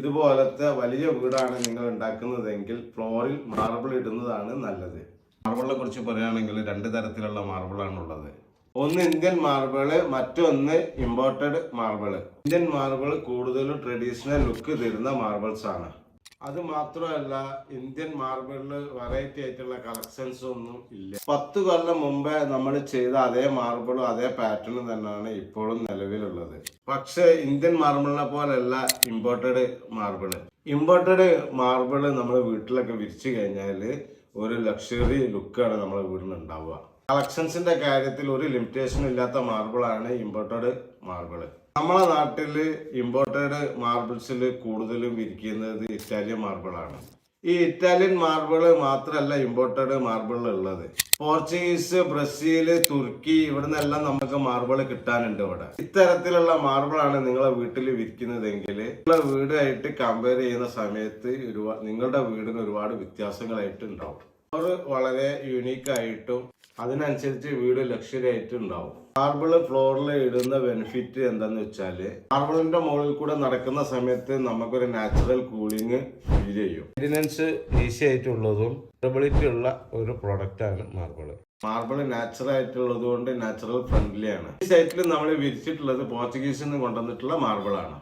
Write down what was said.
ഇതുപോലത്തെ വലിയ വീടാണ് നിങ്ങൾ ഉണ്ടാക്കുന്നതെങ്കിൽ ഫ്ലോറിൽ മാർബിൾ ഇടുന്നതാണ് നല്ലത്. മാർബിളിനെ കുറിച്ച് പറയുകയാണെങ്കിൽ രണ്ട് തരത്തിലുള്ള മാർബിളാണ് ഉള്ളത് ഒന്ന് ഇന്ത്യൻ മാർബിൾ മറ്റൊന്ന് ഇമ്പോർട്ടഡ് മാർബിൾ ഇന്ത്യൻ മാർബിൾ കൂടുതലും ട്രഡീഷണൽ ലുക്ക് തരുന്ന മാർബിൾസ് ആണ്. അത് മാത്രമല്ല ഇന്ത്യൻ മാർബിളിൽ വെറൈറ്റി ആയിട്ടുള്ള കളക്ഷൻസ് ഒന്നും ഇല്ല. പത്ത് കൊല്ലം മുമ്പേ നമ്മൾ ചെയ്ത അതേ മാർബിളും അതേ പാറ്റേണും തന്നെയാണ് ഇപ്പോഴും നിലവിലുള്ളത്. പക്ഷേ ഇന്ത്യൻ മാർബിളിനെ പോലെയല്ല ഇമ്പോർട്ടഡ് മാർബിൾ ഇമ്പോർട്ടഡ് മാർബിൾ നമ്മൾ വീട്ടിലൊക്കെ വിരിച്ചു കഴിഞ്ഞാൽ ഒരു ലക്ഷറി ലുക്കാണ് നമ്മുടെ വീടിന് ഉണ്ടാവുക കളക്ഷൻസിന്റെ കാര്യത്തിൽ ഒരു ലിമിറ്റേഷൻ ഇല്ലാത്ത മാർബിളാണ് ഇമ്പോർട്ടഡ് മാർബിൾ നമ്മളെ നാട്ടിൽ ഇമ്പോർട്ടഡ് മാർബിൾസിൽ കൂടുതലും വിരിക്കുന്നത് ഇറ്റാലിയൻ മാർബിളാണ് ഈ ഇറ്റാലിയൻ മാർബിൾ മാത്രമല്ല ഇമ്പോർട്ടഡ് മാർബിൾ ഉള്ളത്. പോർച്ചുഗീസ് ബ്രസീൽ തുർക്കി ഇവിടുന്നെല്ലാം നമുക്ക് മാർബിൾ കിട്ടാനുണ്ട് ഇവിടെ. ഇത്തരത്തിലുള്ള മാർബിളാണ് നിങ്ങളെ വീട്ടിൽ വിരിക്കുന്നതെങ്കിൽ നിങ്ങളെ വീടായിട്ട് കമ്പയർ ചെയ്യുന്ന സമയത്ത് നിങ്ങളുടെ വീടിന് ഒരുപാട് വ്യത്യാസങ്ങളായിട്ട് ഉണ്ടാവും ഫ്ലോർ വളരെ യുണീക്ക് ആയിട്ടും അതിനനുസരിച്ച് വീട് ലക്ഷറി ആയിട്ടും ഉണ്ടാവും. മാർബിൾ ഫ്ലോറിൽ ഇടുന്ന ബെനിഫിറ്റ് എന്താന്ന് വെച്ചാൽ മാർബിളിന്റെ മുകളിൽ കൂടെ നടക്കുന്ന സമയത്ത് നമുക്കൊരു നാച്ചുറൽ കൂളിംഗ് ഫീൽ ചെയ്യും. മെയിന്റനൻസ് ഈസി ആയിട്ടുള്ളതും ഡബിലിറ്റി ഉള്ള ഒരു പ്രോഡക്റ്റ് ആണ് മാർബിൾ മാർബിൾ നാച്ചുറൽ ആയിട്ടുള്ളത് കൊണ്ട് നാച്ചുറൽ ഫ്രണ്ട്ലി ആണ്. ഈ സൈറ്റിൽ നമ്മൾ വിരിച്ചിട്ടുള്ളത് പോർച്ചുഗീസിൽ നിന്ന് കൊണ്ടുവന്നിട്ടുള്ള മാർബിളാണ്